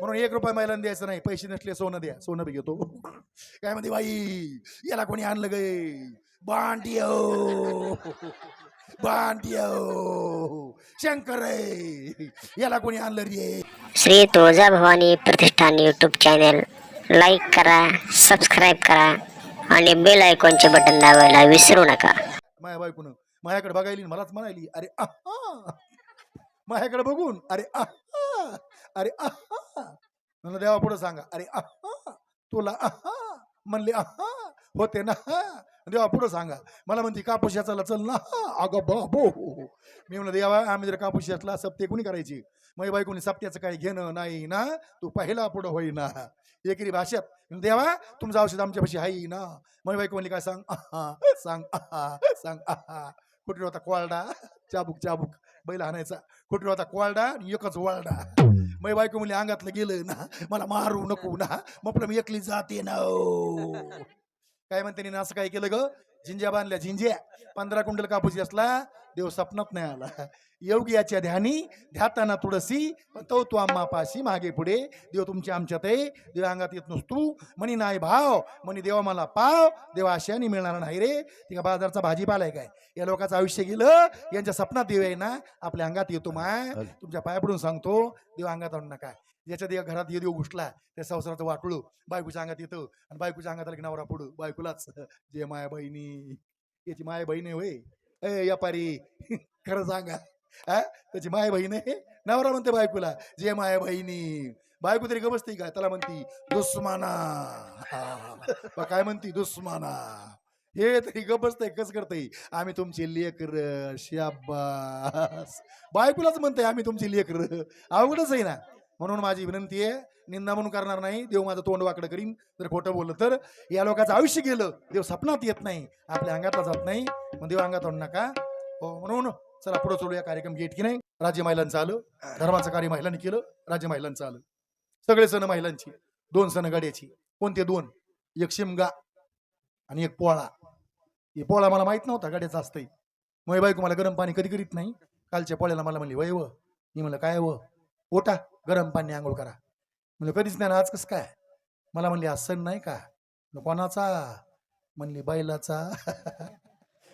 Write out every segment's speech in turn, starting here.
म्हणून एक रुपया महिलांना द्यायचं नाही. पैसे नसले सोनं द्या. सोनं बी घेतो. काय म्हणते बाई? याला कोणी आणलं गे? बांडियो बांडियो शंकर रे याला कोणी आणलं रे? श्री तुळजाभवानी प्रतिष्ठान यूट्यूब चॅनल लाईक करा सबस्क्राईब करा आणि बेल आयकॉनचे बटन दाबायला विसरू नका. माया बायकोनं माझ्याकडे बघायली मलाच म्हणायली अरे आहा. माझ्याकडे बघून अरे आहा. अरे आहा. म्हणलं देवा पुढे सांगा. अरे आहा. तुला आहा. म्हणले आहा. होते ना. देवा पुढे सांगा. मला म्हणते कापूस याचाला चल ना. अगं बाबो. मी म्हणलं देवा आम्ही जर कापूस याचला सप्ते कोणी करायची? माझ्या बायकोनी सप्त्याचं काही घेणं नाही ना? तू पहिला पुढं होईना. एकरी भाषेत देवा तुमचं औषध आमच्यापाशी आहे ना. मग बाई कोणी काय सांग? आहा. सांग आहा. सांग आहा. कुठे होता? कोळडा चाबूक चाबूक. बैल आणायचा. कुठे होता? आणि एकच वळडा. माझी बायको म्हणली अंगातलं गेलं ना मला मारू नको ना म्हटलं मी एकली जाते ना. काय म्हणते नी असं काय केलं ग? झिंज्या बांधल्या झिंज्या पंधरा कुंडल कापूस असला देव सपनात नाही आला. योगी याच्या ध्यानी ध्याताना तुळसी तो तू आम्हा पाशी मागे पुढे. देव तुमच्या आमच्यात आहे देव अंगात येत नसतो. म्हणी नाही भाव म्हणी देवा मला पाव. देवा आशयाने मिळणार नाही रे. ती का बाजारचा भाजीपाला आहे काय? या लोकांचं आयुष्य गेलं यांच्या सपनात देव आहे ना आपल्या अंगात येतो माय. तुमच्या पाया पडून सांगतो देव अंगात आणू नका. याच्यात या घरात येऊ घुसला त्या संसाराचं वाटळू. बायकोच्या अंगात येतं आणि बायकोच्या अंगात आलं की नवरा पुढं. बायकोलाच जे माया बहिणी याची माया बहीण आहे होय. ए यापारी खरं सांगा. हा त्याची माय बहीण आहे? नवरा म्हणते बायकोला जे माया बहिणी. बायको तरी ग बसते काय? त्याला म्हणती दुस्माना काय म्हणती? दुस्माना हे तरी ग कस करतय? आम्ही तुमची लेकर शाबास. बायकोलाच म्हणते आम्ही तुमची लेकर. अवघडच आहे ना. म्हणून माझी विनंती आहे निंदा म्हणून करणार नाही देव माझं तोंड वाकडं करीन जर खोटं बोललं तर. या लोकांचं आयुष्य गेलं देव सपनात येत नाही आपल्या अंगातला जात नाही मग देव अंगात आणू नका. हो म्हणून चला पुढे चलूया कार्यक्रम गेट की नाही. राज्य महिलांचं आलं धर्माचं कार्य महिलांनी केलं राज्य महिलांचं आलं. सगळे सण महिलांची दोन सण गाड्याची कोणते दोन? एक शिमगा आणि एक पोळा. हे पोळा मला माहीत नव्हता गाड्याचा असतंय. मग बायको मला गरम पाणी कधी करीत नाही. कालच्या पोळ्याला मला म्हणली वय व. मी म्हणलं काय व? ओटा गरम पाणी आंघोळ करा. म्हणलं कधीच नाही आज कसं काय? मला म्हणली आज सण नाही का? कोणाचा? म्हणली बैलाचा.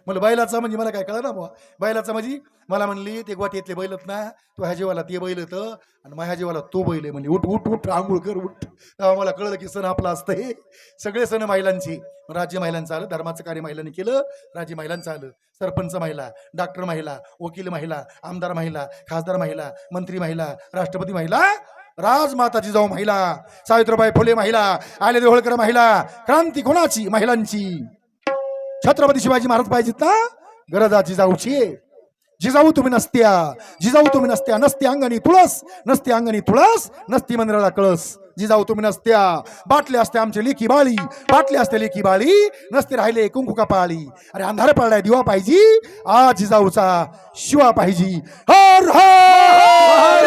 म्हणलं बैलाचा म्हणजे मला काय कळलं ना बुवा? बैलाचा म्हणजे मला म्हणली ते गोठ्यातले बैलत ना तो ह्या जीवाला ते बैल होतं आणि माझ्या जीवाला तो बैल आहे. म्हणली उठ उठ उठ आंघोळ कर उठ. तेव्हा मला कळलं की सण आपला हे. सगळे सण महिलांची. राज्य महिलांचं आलं धर्माचं कार्य महिलांनी केलं राज्य महिलांचं आलं. सरपंच महिला डॉक्टर महिला वकील महिला आमदार महिला खासदार महिला मंत्री महिला राष्ट्रपती महिला राजमाताची जाऊ महिला सावित्रीबाई फुले महिला आले देवळकर महिला क्रांती कोणाची महिलांची. छत्रपती शिवाजी महाराज पाहिजेत ना गरजा जिजाऊची. जिजाऊ तुम्ही नसत्या. जिजाऊ तुम्ही नसत्या. नसते अंगणी तुळस नसते अंगणी तुळस नसती मंदिराला कळस. जिजाऊ तुम्ही नसत्या. बाटले असते आमचे लेखी बाळी. बाटले असते लेखी बाळी. नसते राहिले कुंकू कपाळी. अरे अंधार पडलाय दिवा पाहिजे. आज जिजाऊचा शिवा पाहिजे. हर हर!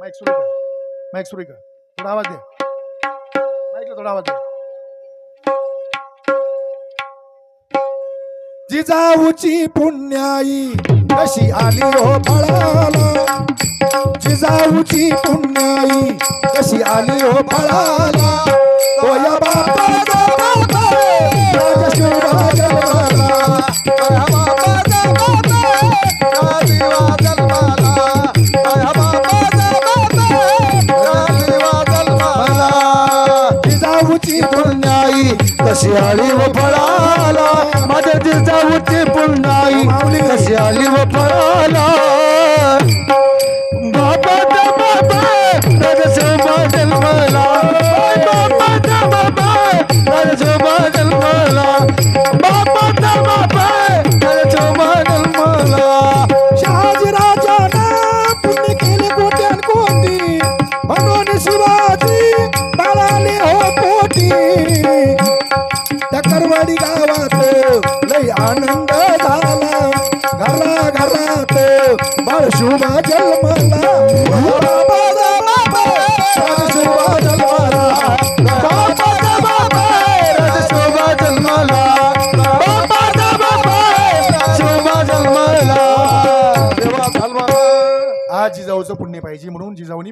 माईक सुरू कर. माईक सुरू कर. थोडा आवाज दे. माईकला थोडा आवाज दे. जिजाऊची पुण्याई कशी आली हो बळाला? जिजाऊची पुण्याई कशी आली हो बळाला? तोया बापा कशी आली व फळाला? माझ्या जिजाऊची पुण्याई कशी आली व फळाला? बाबा बाबा राजशोभा जन्मला. बाबाचा बाबा राजशोभा जन्मला. आनंद झाला. घरा घरात बाळ शुभा जन्मला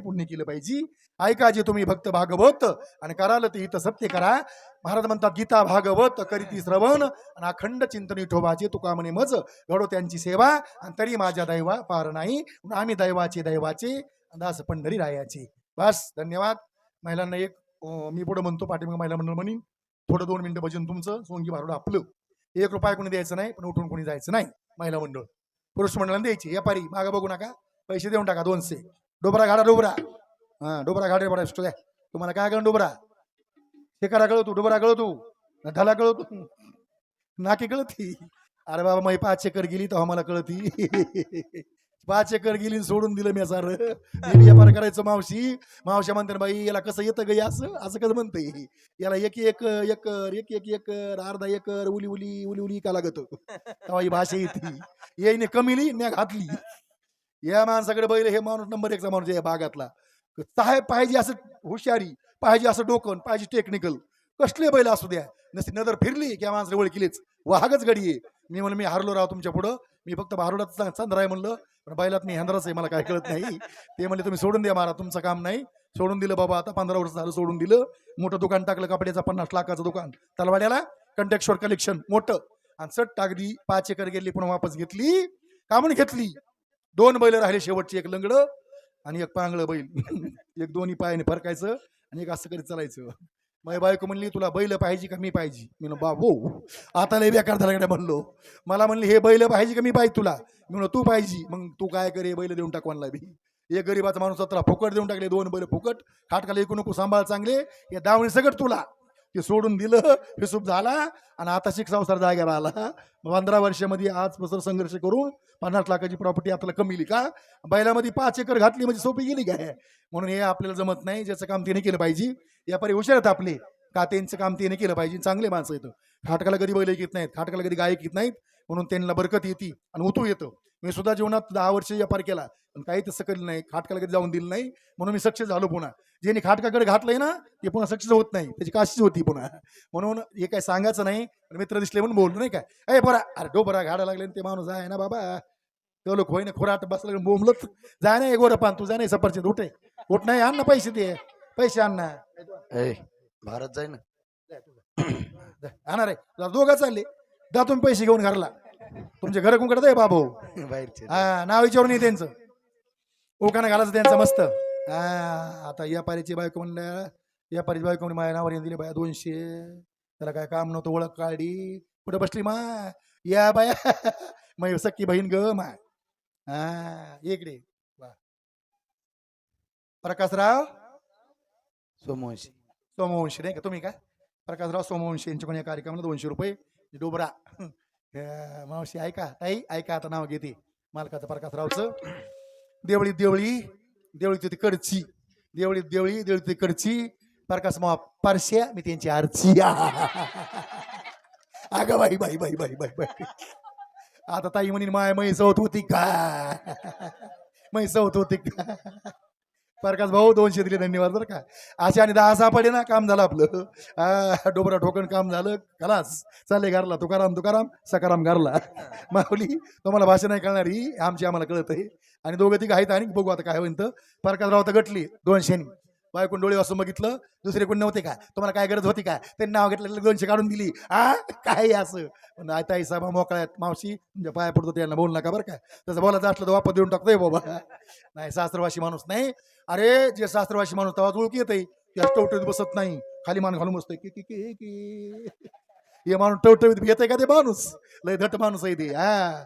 म्हणून पुण्य केलं पाहिजे. ऐका जे तुम्ही भक्त भागवत आणि कराल ते हित सत्य करा. महाराज म्हणतात गीता भागवत करीती श्रवण आणि अखंड चिंतनी ठोबाचे तुका म्हणे मज घडो त्यांची सेवा आणि तरी माझ्या दैवा पार नाही. आम्ही दैवाचे दैवाचे दास पंढरी रायाचे बस धन्यवाद. महिलांना एक मी पुढे म्हणतो पाठिंबा महिला मंडळ म्हणीन थोडं दोन मिनिटं भजन तुमचं सोंगी भारुड आपलं. एक रुपया कोणी द्यायचं नाही पण उठून कोणी जायचं नाही महिला मंडळ. पुरुष मंडळाने द्यायची. व्यापारी मागं बघू नका. पैसे देऊन टाका दोनशे. डोबरा गाडा डोबरा. हा डोबरा गाडे बरा असतो तुम्हाला काय कळ डोबरा? शेकारा कळवतो डोबरा कळवतो. ढाला कळवतो. नाकी कळती. अरे बाबा मग पाच एकर गेली तेव्हा मला कळती. पाच एकर गेली सोडून दिलं मी सार. मी व्यापार करायचं मावशी. मावशी म्हणते ना बाई याला कसं येतं ग असं? असं कसं म्हणते? याला एक एक एकर एक एक एकर अर्धा एकर उली उली उली उली का लागत? तेव्हा ही भाषा येते. येईने कमीली न्या घातली. या माणसाकडे बैल हे माणूस नंबर एकचा माणूस या भागातला. साहेब पाहिजे असं हुशारी पाहिजे असं डोकन पाहिजे टेक्निकल कसले बैल असू द्या. नसती नजर फिरली की या माणसाने ओळखीलेच. वाहगच गाडी आहे. मी म्हणलं मी हारलो राव तुमच्या पुढं. मी फक्त भारुडात चंद्र आहे म्हणलं. पण बैलात मी हंद्राच आहे मला काय कळत नाही. ते म्हणले तुम्ही सोडून द्या मारा तुमचं काम नाही. सोडून दिलं बाबा आता पंधरा वर्ष झालं सोडून दिलं. मोठं दुकान टाकलं कपड्याचं पन्नास लाखाचं दुकान. तलवाड्याला कंटेक्शवर कलेक्शन मोठं. आणि सट टाकली पाच एकर गेली पुन्हा वापस घेतली. का म्हणून घेतली. दोन बैल राहिले शेवटची एक लंगड आणि एक पांगळ बैल. एक दोन्ही पायाने फरकायचं आणि एक असं करीत चालायचं. माझी बायको म्हणली तुला बैल पाहिजे का मी पाहिजे? मी बा हो आता लय बेकार झाला म्हणलो. मला म्हणली हे बैल पाहिजे का मी पाहिजे तुला? मी म्हणलो तू पाहिजे. मग तू काय करे बैल देऊन टाकवानला बी. एक गरीबाचा माणूस सतरा फुकट देऊन टाकले दोन बैल फुकट. खाटकाला एकू नको सांभाळ चांगले. या दावणी सगळं तुला. ते सोडून दिलं हिशोब झाला आणि आता शिक संसार जाग्यावर आला. पंधरा वर्षामध्ये आजपासून संघर्ष करून पन्नास लाखाची प्रॉपर्टी आपल्याला कमीली का? बैलामध्ये पाच एकर घातली म्हणजे सोपी गेली काय? म्हणून हे आपल्याला जमत नाही ज्याचं काम तिने केलं पाहिजे. व्यापारी हुशार आहेत आपले. का त्यांचं काम तिने केलं पाहिजे? चांगले माणसं येतं खाटकाला कधी बैल येत नाहीत खाटकाला कधी गायक येत नाहीत. म्हणून त्यांना बरकत येते आणि उतू येतं. मी सुद्धा जीवनात दहा वर्ष व्यापार केला पण काही तसं केलं नाही. खाटकाला कधी जाऊन दिलं नाही म्हणून मी सक्सेस झालो पुन्हा. ज्यांनी खाटकाकडे घातलंय ना ते पुन्हा सक्सेस होत नाही. त्याची काशीच होती पुन्हा. म्हणून हे काय सांगायचं नाही मित्र दिसले म्हणून बोललो नाही काय अरे बरा अरे डोबरा घाडा लागले ते माणूस आहे ना बाबा. तो लोक होईना खोराट बसला बोंबलत. जाय नाही गोर पान तू जाय नाही सफरचंद उठे. उठ नाही आण ना पैसे दे पैसे आण ना. भारत जाय ना आणणार आहे दोघं चालले. जा तुम्ही पैसे घेऊन घरला. तुमच्या घर कुंकडे आहे बाबू? बाहेरचे. हा नाव विचारून ये त्यांचं. उकाना घालायचं त्यांचं मस्त. हा आता व्यापारीची बायको म्हणल्या व्यापारीची बायको म्हणे माझ्या नावावर दिले बाया दोनशे. त्याला काय काम नव्हतं ओळख काढी कुठे बसली मा? या बाया. मग सख्खी बहीण ग मा. हा इकडे. वा. प्रकाशराव? सोमवंशी. सोमवंशी नाही का? तुम्ही का? प्रकाशराव सोमवंशी यांच्याकडून या कार्यक्रमाला दोनशे रुपये. डोबरा. हे, मावशी ऐका ताई ऐका आता नाव घेते. मालकाचं प्रकाशरावचं देवळी देवळी देवळी तिथे कडची. देवळी देवळी देवळी तिथे कडची. प्रकाश मावा पारश्या मी त्यांची आरची. अगं बाई बाई बाई बाई बाई बाई. आता ताई म्हणे माय मै सवत होती का? मै सवत होती का? प्रकाश भाऊ दोनशे दिले धन्यवाद बरं का. अशा आणि दहा सहा पडे ना काम झालं आपलं. डोबरा ठोकन काम झालं खलास. चालले घरला तुकाराम तुकाराम सकाराम घरला. माऊली तुम्हाला भाषा नाही कळणार ही आमची आम्हाला कळत आहे आणि दोघं तिघं आहेत आणि बघू आता काय होईन तर. प्रकाशराव तर गटली दोनशेनी. बायकोण डोळे असं बघितलं दुसरे कोण नव्हते का? तुम्हाला काय गरज होती का? त्यांनी नाव घेतलं दोनशे काढून दिली. आ? काय असं? पण आता आई साहेब मोकळ्यात मावशी तुमच्या पाया पडतो त्यांना बोल नका बरं का. तसं बोलायचं असलं तर वापर देऊन टाकतोय बाबा. नाही शास्त्रवाशी माणूस नाही. अरे जे शास्त्रवाशी माणूस तेव्हा ओळखी येते त्या टवटवीत बसत नाही. खाली मान घालून बसतोय. की की की की. हे माणूस टवटवीत येते का ते माणूस? लय धट माणूस आहे ते. हा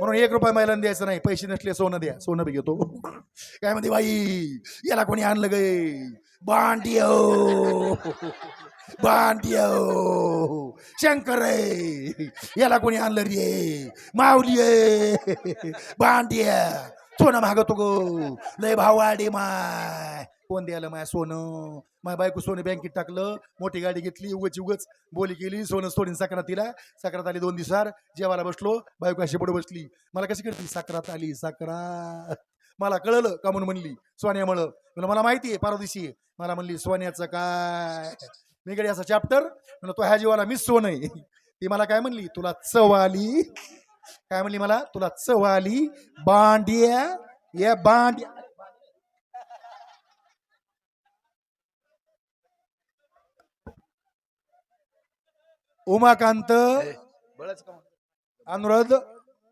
म्हणून एक रुपया महिलांना द्यायचं नाही. पैसे नसले सोनं द्या. सोनं बी घेतो. काय म्हणते बाई? याला कोणी आणलं गे? बांटी बांटी शंकर याला कोणी आणलं रे? माऊली आहे सोनं मागतो गो. लय भाव वाढे माय. कोण द्यायला माय सोनं? माझ्या बायको सोनं बँकेत टाकलं मोठी गाडी घेतली उगच उगच बोली केली सोनं सोडून तिला. सक्रात आली दोन दिवसार जेवायला बसलो बायको अशी पुढे बसली. मला कशी करते सक्रात आली सक्रात मला कळलं का म्हणून म्हणली सोन्या म्हणलं मला माहिती आहे परवा दिवशी मला म्हणली सोन्याचं काय? मी कडे असा चॅप्टर म्हणलं तो ह्या जीवाला मिस सोन आहे. ती मला काय म्हणली? तुला चव आली. काय म्हणली मला? तुला चव आली बांडिया या बांडिया उमाकांत? अनुराध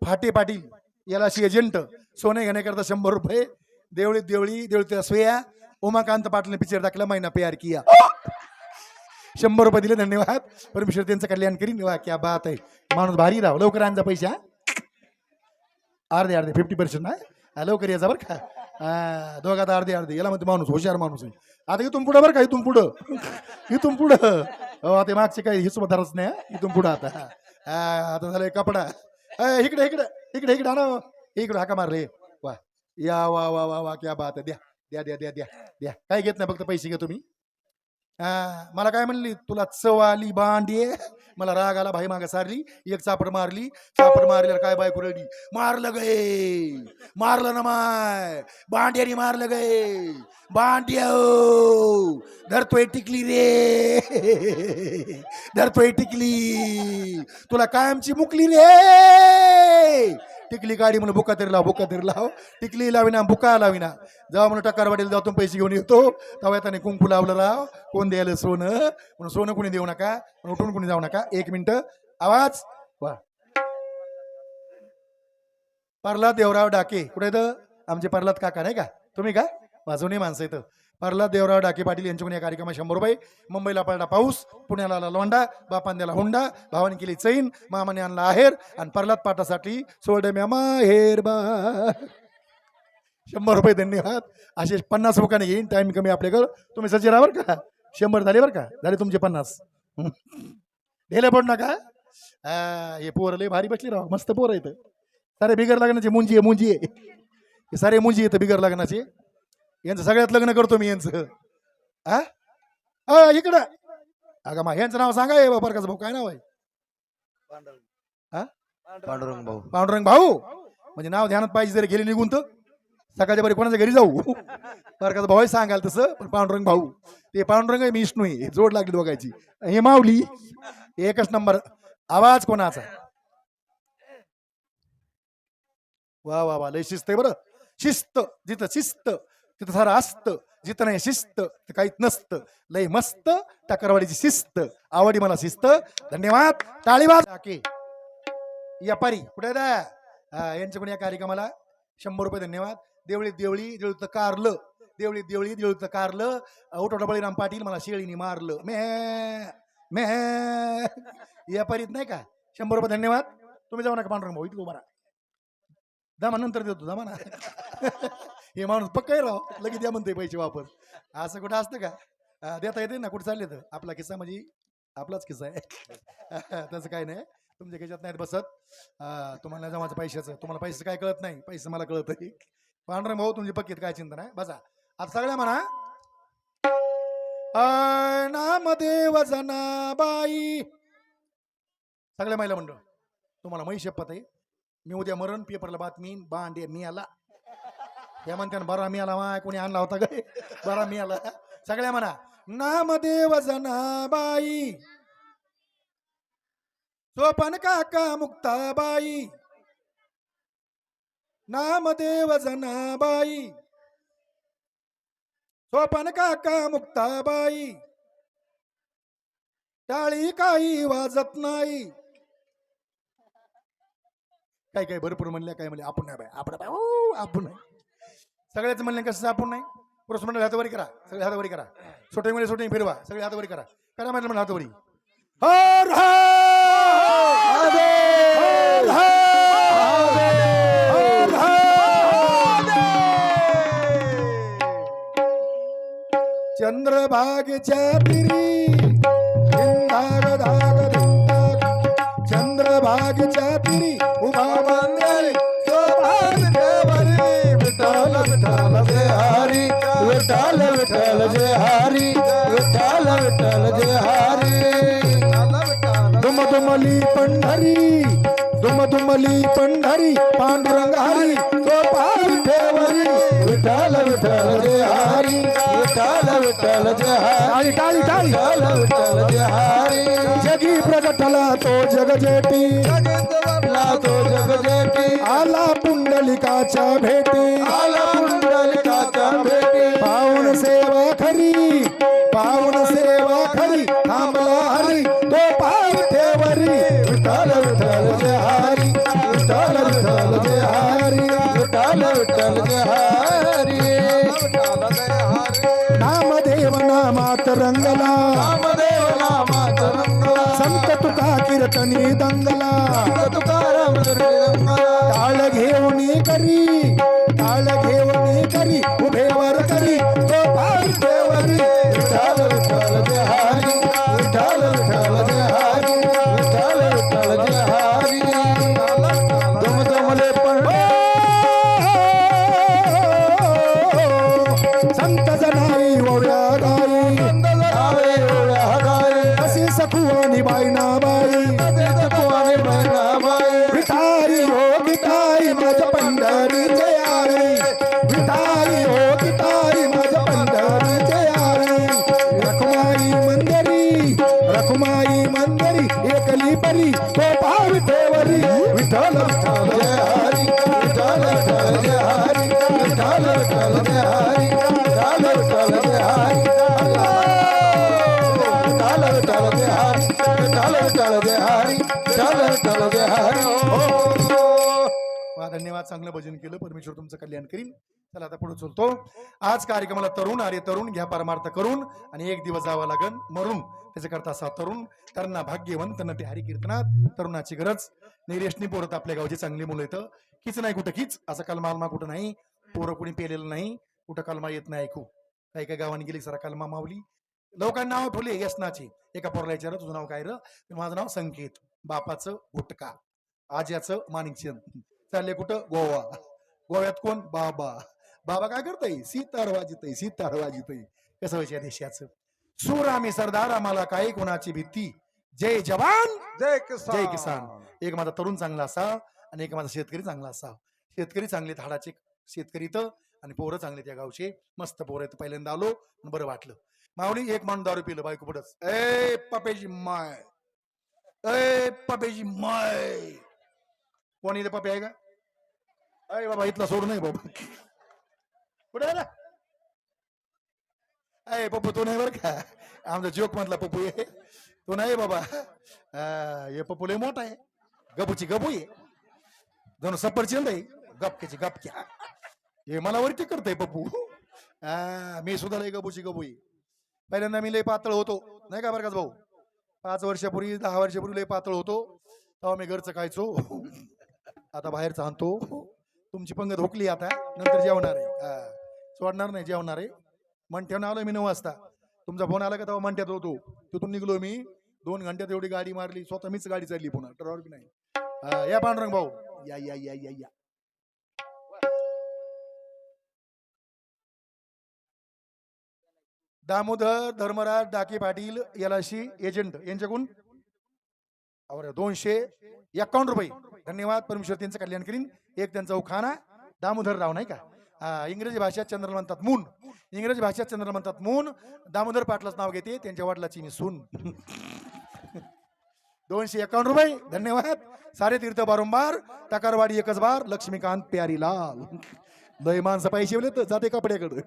फाटे पाटील याला अशी एजंट सोने घेण्याकरता शंभर रुपये देवळी देवळी देवळी सोया उमाकांत पाटील पिक्चर दाखला महिना प्यार किया. शंभर रुपये दिले धन्यवाद. परमेश्वर त्यांचं कल्याण करीन. वा क्या बात आहे. माणूस भारी राव. लवकर आणजा पैसे अर्धे अर्धे फिफ्टी पर्सेंट ना लवकर यायचा बरं का. हा, दोघात अर्धी अर्धे याला म्हणते माणूस हुशार माणूस आहे आता इथून पुढं बरं का इथून पुढं इथून पुढं हो आता मागचे काही हिशोब धरच नाही इथून पुढं आता हा, आता झालंय कपडा इकडे इकडे इकडे इकडे आणा इकडे हाका मार रे वा या वा वा वा वा क्या बात आहे द्या द्या द्या द्या द्या द्या काय घेत नाही फक्त पैसे घ्या तुम्ही हा, मला काय म्हणली तुला चव आली बांडी मला राग आला भाई मागा सारली एक चापड मारली चापड मारल्यावर काय बाय रडली? मारलं गे मारलं ना माय! बांड्यानी मारलं गे बांड्या हो! धरतोय टिकली रे! धरतोय टिकली! तुला कायमची मुकली रे! टिकली गाडी म्हणून बुका तरी लाव बुका तरी लाव. टिकली लाविना बुका लाविना. जेव्हा म्हणून टक्कारवाडीला तुम्ही पैसे घेऊन येतो. तेव्हा त्याने कुंकू लावलं राव. कोण द्यायला सोनं? म्हणून सोनं कुणी देऊ नका? म्हणून उठून कुणी जाऊ नका? एक मिनिट. आवाज? वा. प्रल्हाद देवराव डाके. कुठे येतं आमचे प्रल्हाद काका नाही का? तुम्ही का? वाजवणे माणसं येतं प्रल्हाद देवराव डाके पाटील यांच्याकडून या कार्यक्रमात शंभर रुपये. मुंबईला पडला पाऊस पुण्याला आला लोंडा बापांद्याला हुंडा भावाने केली चैन मामाने आणला आहेर आणि प्रल्हाद पाटासाठी सोड माहेर बा शंभर रुपये धन्यवाद असे पन्नास रुपयाने घेईन टाइम कमी आपल्याकडं तुम्ही सज्ज राहा बरं का? शंभर झाले बरं का? झाले तुमचे पन्नास. ढेले पडू नका. हे पोरं लय भारी बसली राव. मस्त पोरं येतं सारे बिगर लग्नाचे मुंजी आहे मुंजी आहे. हे सारे मुंजी येतं बिगर लग्नाचे. यांचं सगळ्यात लग्न करतो मी यांचं. आ? अ, इकडं. अगं मा यांचं नाव सांगा हे बरकाच भाऊ. काय नाव आहे? पांडुरंग. हा? पांडुरंग भाऊ. पांडुरंग भाऊ. म्हणजे नाव ध्यानात पाहिजे जरी गेली निघून तर. सकाळच्या बरे कोणाच्या घरी जाऊ? बरं भाऊ सांगाल तसं पण पांडुरंग भाऊ. ते पांडुरंग मी विष्णू आहे जोड लागली बघायची हे माऊली एकच नंबर. आवाज कोणाचा? वा वा वा लय शिस्त आहे बरं. शिस्त जिथं शिस्त तिथं सारं असतं. जिथं नाही शिस्त तर काहीच नसतं. लय मस्त टकरवाडीची शिस्त. आवडी मला शिस्त. धन्यवाद. टाळीवाद टाके. व्यापारी कुठे यांच्या कुणी या कार्यक्रमाला शंभर रुपये धन्यवाद. देवळी देवळी देवळीत कारलं. देवळी देवळी देवळीत कारलं. ओटोटा बळीराम पाटील मला शेळीने मारलं. मे मे व्यापारीत नाही का? शंभर रुपये धन्यवाद. तुम्ही जाऊ नका पांडुरंग भाऊ इथं उभा दामा नंतर देतो दामा ना. हे माणूस पक्का राव. लगेच द्या म्हणते पैसे वापर असं कुठं असतं का? देता येते ना कुठं चालले तर. आपला किस्सा म्हणजे आपलाच किस्सा आहे. तसं काय नाही. तुमच्या खिशात नाहीत बसत. तुम्हाला जमाचं पैशाचं. तुम्हाला पैसे काय कळत नाही. पैसे मला कळत आहे पांढरं भाऊ तुमची पक्कीत काय चिंता नाही. बसा. आता सगळ्या म्हणा. अय नामदेव जनाबाई. सगळ्या महिला मंडळ तुम्हाला मै शपथ आहे. मी उद्या मरण पेपरला बातमी बांडे मी आला या म्हणत्यानं बरा मी आला माय कोणी आणला होता काय बरा मी आला सगळ्या म्हणा. नामदेव जनाबाई. सोपन काका मुक्ताबाई. नामदेव जनाबाई सोपन काका मुक्ताबाई. टाळी काही वाजत नाही. काय काय भरपूर म्हणल्या काय म्हणले आपण नाही बाय आपण बाय ओ, आपण नाही. सगळ्याच म्हणले कसं आपण नाही? पुरुष मंडळ हातावरी करा सगळे हातावरी करा. शूटिंगमध्ये शूटिंग फिरवा सगळे हातावरी करा. करा म्हटलं म्हणलं हातावरी. हर हर! चंद्रभागेच्या तिरी धिंदाग धाग धिंदाग चंद्रभागेच्या तिरी उभा मंदिर विठाल विठाल जय हरी विठ्ठल विठ्ठल जय हरी विठ्ठल विठ्ठल जय हरी. दुम दुमली पंढरी दुम दुमली पंढरी पांडुरंग हरी ठेवरी विठाल विठाल जय हरी विठाल विठाल जय हरी टाळी टाळी. विठाल विठाल जय हरी जगी प्रगटला तो जगजेटी. तो जगजेटी. आला पुंडलिकाच्या भेटी. आला नामात रंगला रामदेव नामात रंगला संत तुका कीर्तनी दंगला. तुकाराम रंगला हो, हो. वा धन्यवाद चांगलं भजन केलं. परमेश्वर तुमचं कल्याण करीन. चला आता पुढे चलतो. आज कार्यक्रमाला तरुण आर्य तरुण घ्या परमार्थ करून आणि एक दिवस जावं लागन मरून. त्याच्याकरता असा तरुण त्यांना भाग्यवंत नटे हरी कीर्तनात तरुणाची गरज. निरेशनी पोरत आपल्या गावची चांगली मुलं येतं कीच नाही कुठं कीच असं कलमा कुठं नाही. पोरं कुणी पेलेलं नाही कुठं कलमा येत नाही ऐकू काही काही गावाने गेली सरा कलमा मावली. लोकांना नाव ठेवले यशनाची. एका पोरला विचारलं तुझं नाव काय र? माझं नाव संकेत. बापाचं गुटका आज्याचं माणिकचंद चालले कुठं? गोवा. गोव्यात कोण? बाबा. बाबा काय करताय? सीतार वाजितय सीतार वाजितय कसं व्हायचं या देशाचं? सूर आम्ही सरदार आम्हाला काय कोणाची भीती? जय जवान! जय किसान! जय किसान. एक माझा तरुण चांगला असा आणि एक माझा शेतकरी चांगला असा. शेतकरी चांगले हाडाचे शेतकरी तर आणि पोरं चांगले त्या गावचे. मस्त पोरं आहेत. पहिल्यांदा आलो बरं वाटलं. माऊली एक माणूस दारू पिलं बायको पुढंच. ए पपेची माय. अय पपेची माय. कोण इथे पपे आहे का? अरे बाबा इथला सोडू नाही बाबा. कुठे आहे ना अय पप्पू तो नाही बरं का? आमचा जोक मधला पप्पू आहे. तो नाही बाबा. हे पप्पू लय मोठा आहे. गबूची गबू आहे. जणू सफरचंद आहे. गपक्याची गपक्या हे मला वरती करतय पप्पू. मी सुद्धा लय गबूची गबू आहे. पहिल्यांदा मी लय पातळ होतो. नाही का बरं का भाऊ? पाच वर्षापूर्वी दहा वर्षापूर्वी लय पातळ होतो. तेव्हा मी घरचं खायचो. आता बाहेरचं आणतो. तुमची पंगत धोकली आता. नंतर जेवणार आहे. सोडणार नाही जेवणार आहे. मंठ्यानं आलो मी नऊ वाजता. तुमचा फोन आला का तेव्हा मंठ्यात होतो. तिथून निघलो मी. दोन घंट्यात एवढी गाडी मारली. स्वतः मीच गाडी चालली पुन्हा. ड्रायव्हर बी नाही. या पांडुरंग भाऊ. या या या या या. दामोदर धर्मराज डाके पाटील यालाशी एजंट यांच्याकडून दोनशे एकावन्न रुपये. धन्यवाद. परमेश्वर त्यांचं कल्याण करीन. एक त्यांचा उखाणा. दामोदर राव नाही का? हा, इंग्रजी भाषेत चंद्र म्हणतात मून इंग्रजी भाषेत चंद्र म्हणतात मून दामोदर पाटलाच नाव घेते. त्यांच्या वडिलाची मी सून. दोनशे एकावन्न रुपये. धन्यवाद. सारे तीर्थ बारंबार. तकारवाडी एकच बार. लक्ष्मीकांत प्यारी लाल. लय माणसं पैसे तर जाते कपड्याकडे.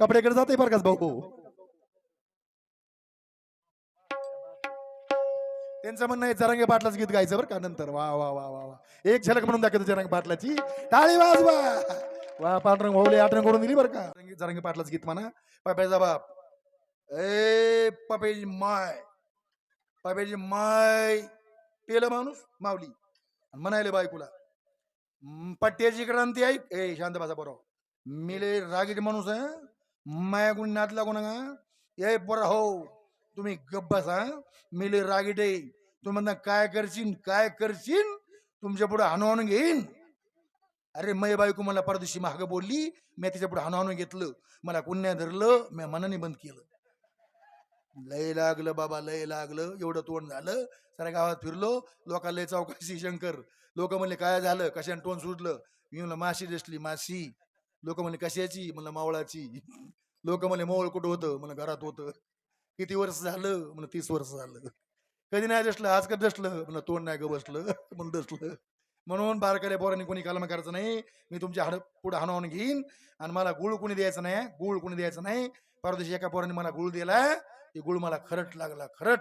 कपड्याकडे जाते बरं काच भाऊ? त्यांचं म्हणणं आहे जरांगे पाटलाच गीत गायचं बरं का नंतर. वा वा वा वा वा. एक झलक म्हणून दाखवतो जरांगे पाटलाची. टाळी वाजवा. वा पांढरंग भाऊले आठरंग करून दिली बरं का. जरांगे- पाटलाच गीत म्हणा. पप्याचा बाप ए पपेजी माय. पप्याची माय. पेलं माणूस माऊली. म्हणायले बायकुला पट्ट्याची क्रांती ऐक. ए शांत भाषा बरोबर मिले रागीट माणूस आहे माया गुण नातला कोणा ए बरं हो. तुम्ही गप्प बसा मिले रागिटे तू म्हणता काय करशील काय करशील तुमच्यापुढे हाणून घेईन. अरे मय बायको मला परदेशी महाग बोलली मी तिच्या पुढे हाणून घेतलं. मला कुण्या धरलं मी मनाने बंद केलं. लय लागलं बाबा लय लागलं. एवढं तोंड झालं. साऱ्या गावात फिरलो. लोकांना लय चौकशी शंकर. लोक म्हणले काय झालं? कशाने तोंड सुटलं? मी म्हणलं माशी दिसली माशी. लोक म्हणले कशाची? म्हणलं मावळाची. लोक म्हणले मोवळ कुठं होतं? म्हणलं घरात होतं. किती वर्ष झालं? म्हणलं तीस वर्ष झालं. कधी नाही दसलं आज कधी दसलं? म्हणलं तोंड नाही ग बसलं. म्हणून दसलं. म्हणून बारकाल्या पोरांनी कोणी कालम करायचं नाही. मी तुमच्या हाड पुढे हाणवून घेईन. आणि मला गुळ कोणी द्यायचं नाही. गुळ कोणी द्यायचं नाही. परदेशी एका पोराने मला गुळ दिला. ते गुळ मला खरट लागला खरट.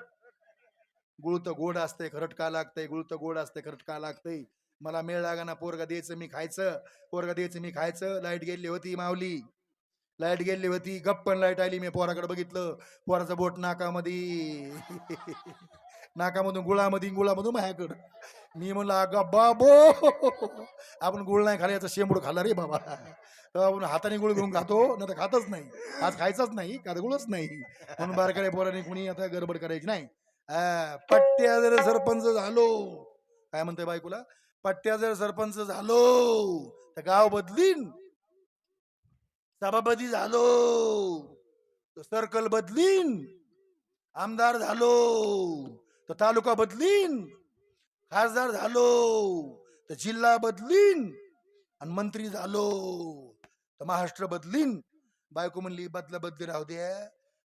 गुळ तर गोड असते खरट का लागतंय? गुळ तर गोड असते खरट का लागतंय? मला मेळ लागाना पोरगा द्यायचं मी खायचं. पोरगा द्यायचं मी खायचं. लाइट गेली होती माऊली. लाइट गेली होती गप्पन लाइट आली मी पोराकडे बघितलं. पोराचं बोट नाकामध्ये. नाकामधून गुळामध्ये गुळामधून माझ्याकडं. मी म्हणलं अगं बाबो! आपण गुळ नाही खाला याचा शेंबूड खाल्ला रे बाबा. आपण हाताने गुळ घेऊन खातो नाही तर खातच नाही. आज खायचाच नाही का गुळच नाही. म्हणून बारकाड्या पोराने कुणी आता गडबड करायची नाही. पट्ट्या जर सरपंच झालो. काय म्हणतोय बायकोला? पट्ट्या जर सरपंच झालो तर गाव बदलीन. सभापती झालो. सर्कल बदलीन. आमदार झालो. तर तालुका बदलीन. खासदार झालो. तर जिल्हा बदलीन. आणि मंत्री झालो. तर महाराष्ट्र बदलीन. बायको म्हणली बदला बदली राहू द्या.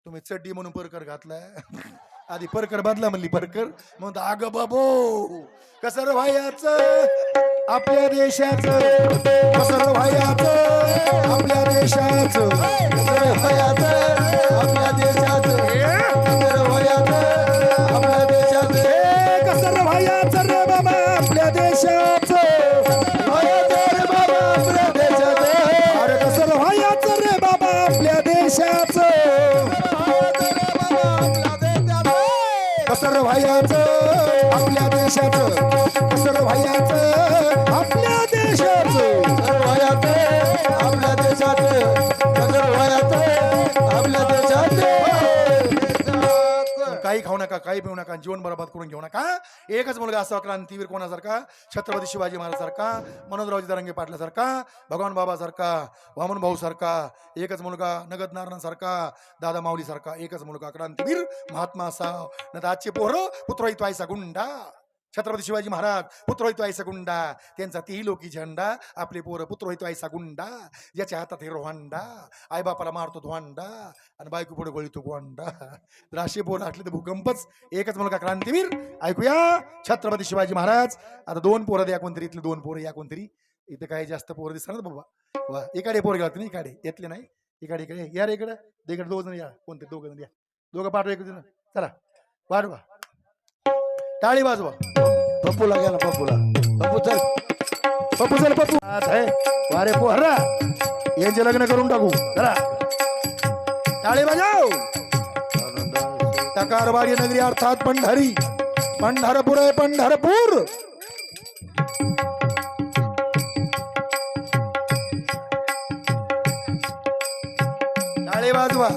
तुम्ही चड्डी म्हणून परकर घातलाय. आधी परकर बदला म्हणली परकर. मग आग बाबो कसं रे व्हायचं आपल्या देशाचं कसं रे व्हायचं आपल्या देशाचं तर वयाचं आपल्या देशात तर वयाचं आपल्या देशात ए, कसं रे व्हायचं रे बाबा आपल्या देशाचं. वयाचं रे बाबा आपल्या देशात अरे कसं व्हायचं रे बाबा आपल्या देशाचं. कसं रे व्हायचं आपल्या देशाचं. कसं रे व्हायचं आपल्या देशाचं तर आपल्या देशात. तर आपल्या देशात. काही खाऊ नका काही पिऊ नका जीवन बरबाद करून घेऊ नका. एकच मुलगा असा क्रांतीवीर कोणासारखा? छत्रपती शिवाजी महाराजसारखा? मनोजरावजी दरंगे पाटलासारखा? भगवान बाबासारखा? वामन भाऊ सारखा एकच मुलगा नगद नारायण सारखा दादा माऊली सारखा एकच मुलगा क्रांतीवीर महात्मा असा न तर आजचे पोरं पुत्रोहित व्हायचा गुंडा. छत्रपती शिवाजी महाराज पुत्र पुत्रोहित आईचा गुंडा. त्यांचा तीही लोकी झेंडा आपले पोरं पुत्रोहित आईचा गुंडा. याच्या हातात हिरो आई आईबापाला मारतो धोंडा आणि बायको पुढे गोळीतो गोंडा तर असे पोरं असले तर भूकंपच. एकच मुलगा क्रांतीवीर. ऐकूया छत्रपती शिवाजी महाराज. आता दोन पोरं द्या कोणतरी इथले दोन पोरं या कोणतरी. इथं काही जास्त पोरं दिसणार बाबा. वा इकडे पोरं गेला नाही इकडे येतले नाही. इकडे इकडे. या रे इकडे. इकडे दोघ जण या. कोणते? दोघ जण या. दोघं पाठवा एक जण चला. पाठवा टाळी वाजवा पप्पूला गेला पप्पूला. पप्पू चल. पप्पू चल पप्पू. वारे पोहरा यांचे लग्न करून टाकू. चला टाळी वाजव तकारवाडी नगरी अर्थात पंढरी. पंढरपूर आहे पंढरपूर. टाळे वाजवा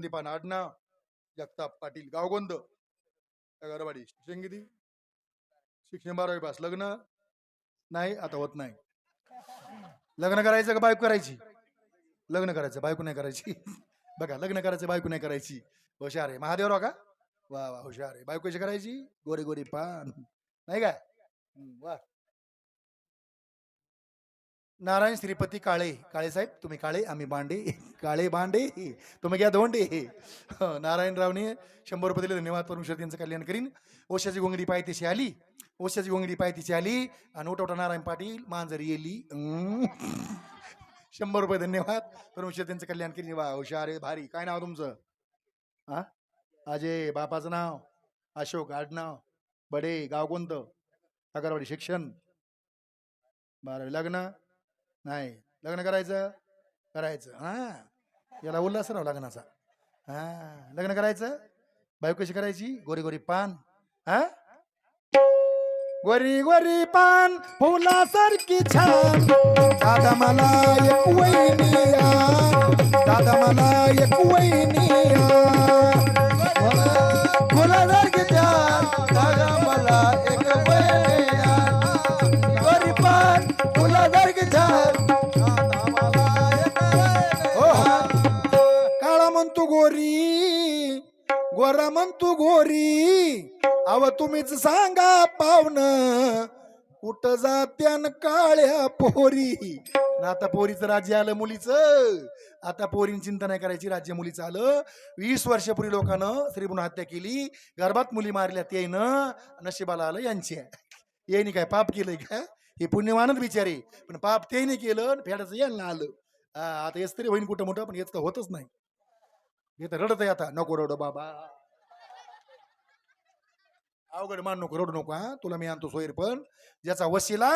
संदीपान आडनाव जगताप पाटील गाव कोणतं गरवाडी शिक्षण किती शिक्षण बारावी पास लग्न नाही आता होत नाही. लग्न करायचं का बायको करायची? लग्न करायचं बायको नाही करायची. बघा लग्न करायचं बायको नाही करायची. हुशार आहे. महादेवराव का? वा वा हुशार आहे. बायको कशी करायची गोरी गोरी पान. नाही काय वा. नारायण श्रीपती काळे. काळे साहेब तुम्ही काळे आम्ही बांडे काळे बांडे तुम्ही घ्या धोंडे हो, नारायणरावने शंभर रुपये दिले धन्यवाद. परमेश्वर त्यांचं कल्याण करीन. ओशाची गोंगडी पायतीशी आली. ओशाची गोंगडी पायतीशी आली. आणि उठवटा नारायण पाटील मांजर येली. शंभर रुपये धन्यवाद. परमेश्वर त्यांचं कल्याण करीन. वा हुशार आहे भारी. काय नाव तुमचं? हा अजय बापाचं नाव? अशोक आडनाव? बडे गाव कोणतं? अगरवाडी शिक्षण? बारावी लग्न? नाही. लग्न करायचं? करायचं. हा. याला उल्हास राव लग्नाचा. हा. लग्न करायचं? बायको कशी करायची? गोरी गोरी पान. हा? गोरी गोरी पान फुलासारखी छान. दादा मला एक वैनिया दादा मला एक वैनिया तुम्हीच सांगा पाहुण. कुठं जात्यान काळ्या पोरी? न आता पोरीचं राज्य आलं मुलीचं. आता पोरीन चिंता नाही करायची राज्य मुलीचं आलं. वीस वर्षापूर्वी लोकांनं स्त्रीभूण हत्या केली. गर्भात मुली मारल्या ते नशिबाला आलं यांची. आहे यांनी काय पाप केलंय का? हे पुण्यवानच बिचारे. पण पाप ते नाही केलं आणि फेडाचं यांना आलं. आता हेच तरी होईन कुठं मोठं पण हेच तर होतच नाही. हे तर रडत आहे आता. नको रडो बाबा. अवघड मान नको रडू नको हा. तुला मी आणतो सोयीर पण. ज्याचा वशिला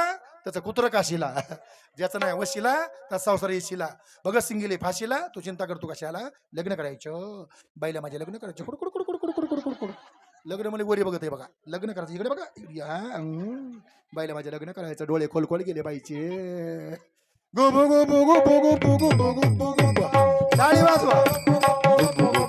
त्याचा कुत्र काशीला ज्याचा नाही वशिला त्या संसार येशीला भगत सिंगीले फाशीला तू चिंता करतो कशाला? लग्न करायचं. बाईला माझ्या लग्न करायचं. कुड कुड कुड कुड कुड कुड कुड. कुड कुड लग्न मला वरी बघत आहे बघा. लग्न करायचं इकडे बघा. इकडे या, बाईला माझ्या लग्न करायचं. डोळे खोल खोल गेले बाईचे. गो गो गो गो गो गो गो गो गो गो गो गो वाजवा.